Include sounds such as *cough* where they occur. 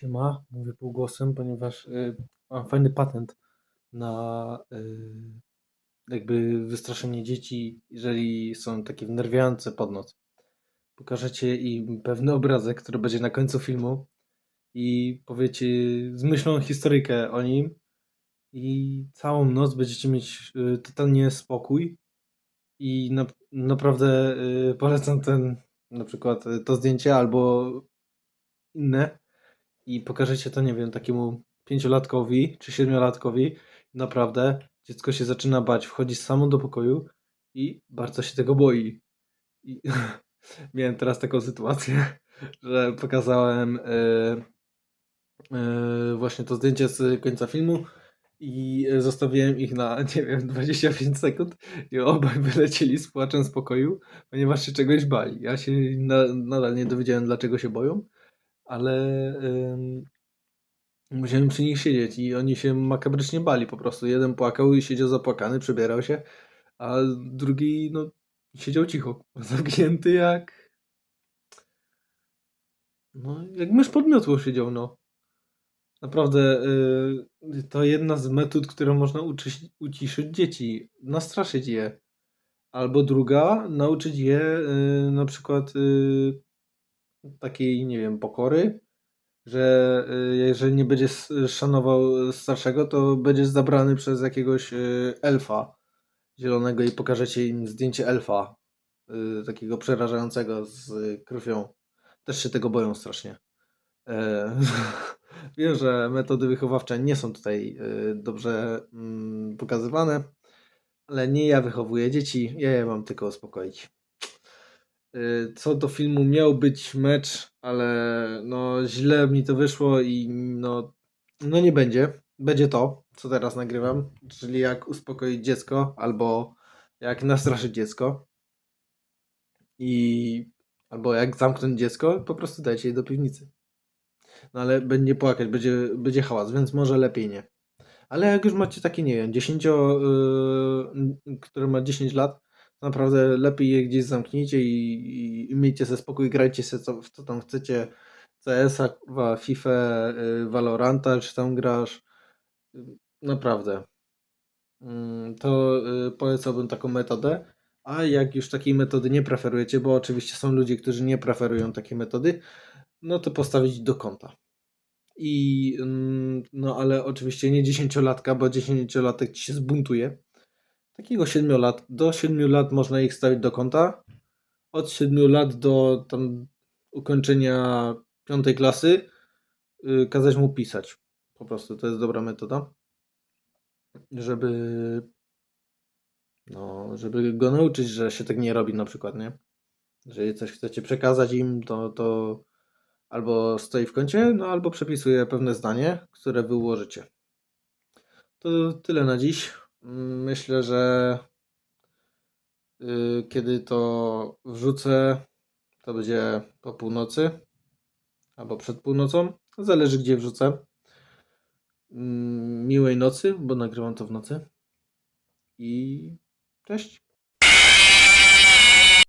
Siema, mówię półgłosem, ponieważ y, mam fajny patent na y, jakby wystraszenie dzieci, jeżeli są takie wnerwiające pod noc. Pokażecie im pewny obrazek, który będzie na końcu filmu i powiecie, zmyślą historyjkę o nim i całą noc będziecie mieć y, totalnie spokój i na, naprawdę y, polecam ten, na przykład to zdjęcie albo inne i pokażecie to, nie wiem, takiemu pięciolatkowi czy siedmiolatkowi, naprawdę dziecko się zaczyna bać, wchodzi samo do pokoju i bardzo się tego boi. I *laughs* miałem teraz taką sytuację, *laughs* że pokazałem e, e, właśnie to zdjęcie z końca filmu i zostawiłem ich na, *laughs* nie wiem, 25 sekund i obaj wylecieli z płaczem z pokoju, ponieważ się czegoś bali. Ja się na, nadal nie dowiedziałem, dlaczego się boją, ale musiałem przy nich siedzieć i oni się makabrycznie bali po prostu. Jeden płakał i siedział zapłakany, przebierał się, a drugi no, siedział cicho, *laughs* zamknięty jak... No, jak mysz pod miotłą siedział, no. Naprawdę, y, to jedna z metod, którą można uczyć, uciszyć dzieci, nastraszyć je. Albo druga, nauczyć je y, na przykład y, takiej, nie wiem, pokory, że y, jeżeli nie będziesz szanował starszego, to będziesz zabrany przez jakiegoś y, elfa zielonego i pokażecie im zdjęcie elfa, y, takiego przerażającego z krwią. Też się tego boją strasznie. E, *laughs* Wiem, że metody wychowawcze nie są tutaj dobrze mm, pokazywane, ale nie ja wychowuję dzieci, ja je mam tylko uspokoić. Y, Co do filmu miał być mecz, ale no źle mi to wyszło i no, no nie będzie. Będzie to, co teraz nagrywam, czyli jak uspokoić dziecko albo jak nastraszyć dziecko i albo jak zamknąć dziecko, po prostu dajcie je do piwnicy. No ale będzie płakać, będzie, będzie hałas, więc może lepiej nie. Ale jak już macie takie, nie wiem, 10, yy, które ma 10 lat, naprawdę lepiej je gdzieś zamknijcie i, i, i miejcie ze spokój, grajcie się co, w co tam chcecie. CS-a, FIFA, yy, Valoranta, czy tam grasz. Naprawdę. Mm, To yy, polecałbym taką metodę. A jak już takiej metody nie preferujecie, bo oczywiście są ludzie, którzy nie preferują takiej metody, no to postawić do kąta. I mm, no ale oczywiście nie dziesięciolatka, bo dziesięciolatek ci się zbuntuje. Takiego 7 lat, do 7 lat można ich stawić do kąta. Od 7 lat do tam ukończenia piątej klasy yy, kazać mu pisać. Po prostu to jest dobra metoda. Żeby no, żeby go nauczyć, że się tak nie robi na przykład, nie? Jeżeli coś chcecie przekazać im, to, to albo stoi w kącie, no albo przepisuje pewne zdanie, które wy ułożycie. To tyle na dziś. Myślę, że y, kiedy to wrzucę, to będzie po północy albo przed północą. Zależy gdzie wrzucę. Mm, Miłej nocy, bo nagrywam to w nocy. I cześć.